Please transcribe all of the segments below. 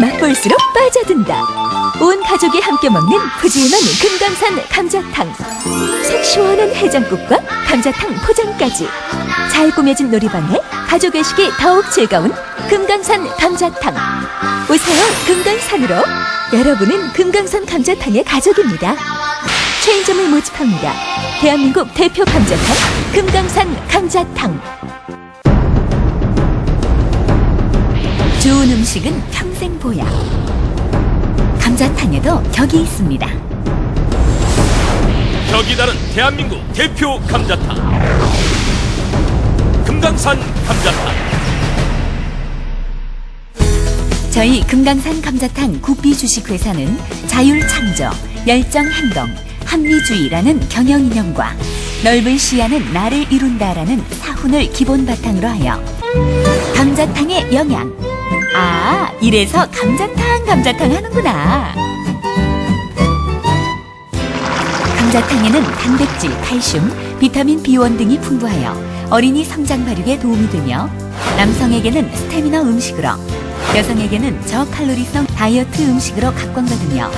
맛볼수록 빠져든다. 온 가족이 함께 먹는 푸짐한 금강산 감자탕. 속 시원한 해장국과 감자탕 포장까지. 잘 꾸며진 놀이방에 가족 외식이 더욱 즐거운 금강산 감자탕. 오세요 금강산으로. 여러분은 금강산 감자탕의 가족입니다. 체인점을 모집합니다. 대한민국 대표 감자탕 금강산 감자탕. 좋은 음식은 평생 보약. 감자탕에도 격이 있습니다. 격이 다른 대한민국 대표 감자탕 금강산 감자탕 저희 금강산 감자탕 구피 주식회사는 자율 창조, 열정 행동, 합리주의라는 경영 이념과 넓은 시야는 나를 이룬다라는 사훈을 기본 바탕으로 하여 감자탕의 영양. 아, 이래서 감자탕, 감자탕 하는구나. 감자탕에는 단백질, 칼슘, 비타민 B1 등이 풍부하여 어린이 성장 발육에 도움이 되며 남성에게는 스태미너 음식으로 여성에게는 저칼로리성 다이어트 음식으로 각광받으며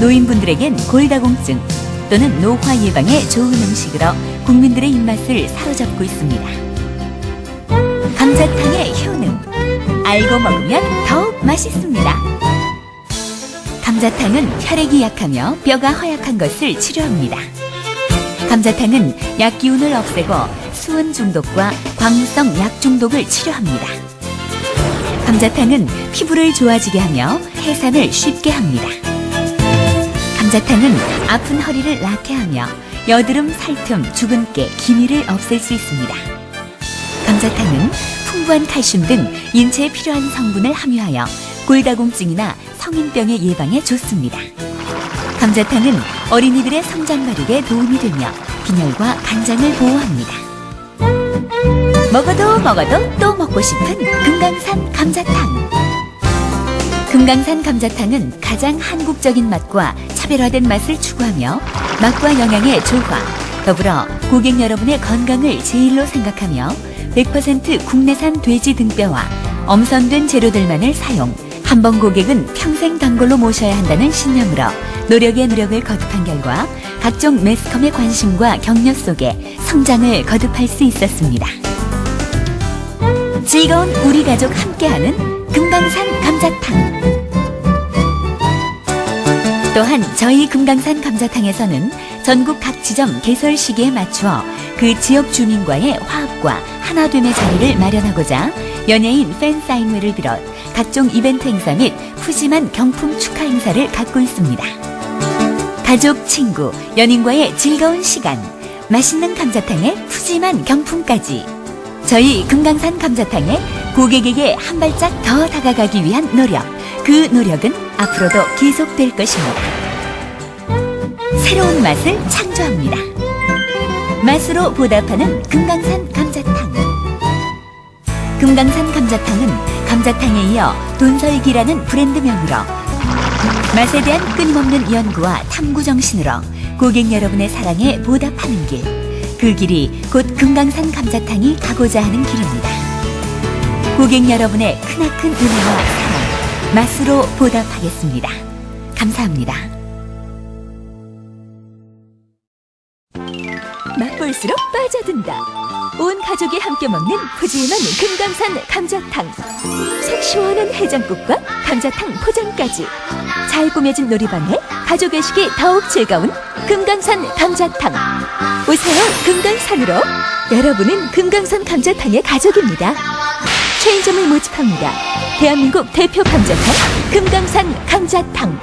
노인분들에겐 골다공증 또는 노화 예방에 좋은 음식으로 국민들의 입맛을 사로잡고 있습니다. 감자탕의 효능 알고 먹으면 더욱 맛있습니다. 감자탕은 혈액이 약하며 뼈가 허약한 것을 치료합니다. 감자탕은 약 기운을 없애고 수은 중독과 광우성 약 중독을 치료합니다. 감자탕은 피부를 좋아지게 하며 해산을 쉽게 합니다. 감자탕은 아픈 허리를 낫게 하며 여드름, 살틈, 주근깨, 기미를 없앨 수 있습니다. 감자탕은 풍부한 칼슘 등 인체에 필요한 성분을 함유하여 골다공증이나 성인병의 예방에 좋습니다. 감자탕은 어린이들의 성장 발육에 도움이 되며 빈혈과 간장을 보호합니다. 먹어도 먹어도 또 먹고 싶은 금강산 감자탕. 금강산 감자탕은 가장 한국적인 맛과 차별화된 맛을 추구하며 맛과 영양의 조화, 더불어 고객 여러분의 건강을 제일로 생각하며 100% 국내산 돼지 등뼈와 엄선된 재료들만을 사용, 한 번 고객은 평생 단골로 모셔야 한다는 신념으로 노력의 노력을 거듭한 결과 각종 매스컴의 관심과 격려 속에 성장을 거듭할 수 있었습니다. 즐거운 우리 가족 함께하는 금강산 감자탕. 또한 저희 금강산 감자탕에서는 전국 각 지점 개설 시기에 맞추어 그 지역 주민과의 화합과 하나됨의 자리를 마련하고자 연예인 팬 사인회를 비롯 각종 이벤트 행사 및 푸짐한 경품 축하 행사를 갖고 있습니다. 가족, 친구, 연인과의 즐거운 시간, 맛있는 감자탕에 푸짐한 경품까지. 저희 금강산 감자탕에 고객에게 한 발짝 더 다가가기 위한 노력. 그 노력은 앞으로도 계속될 것입니다. 새로운 맛을 창조합니다. 맛으로 보답하는 금강산 감자탕. 금강산 감자탕은 감자탕에 이어 돈설기라는 브랜드명으로 맛에 대한 끊임없는 연구와 탐구 정신으로 고객 여러분의 사랑에 보답하는 길. 그 길이 곧 금강산 감자탕이 가고자 하는 길입니다. 고객 여러분의 크나큰 은혜와 사랑, 맛으로 보답하겠습니다. 감사합니다. 맛볼수록 빠져든다. 온 가족이 함께 먹는 푸짐한 금강산 감자탕. 속 시원한 해장국과 감자탕 포장까지. 잘 꾸며진 놀이방에 가족 외식이 더욱 즐거운 금강산 감자탕. 오세요 금강산으로. 여러분은 금강산 감자탕의 가족입니다. 체인점을 모집합니다. 대한민국 대표 감자탕 금강산 감자탕.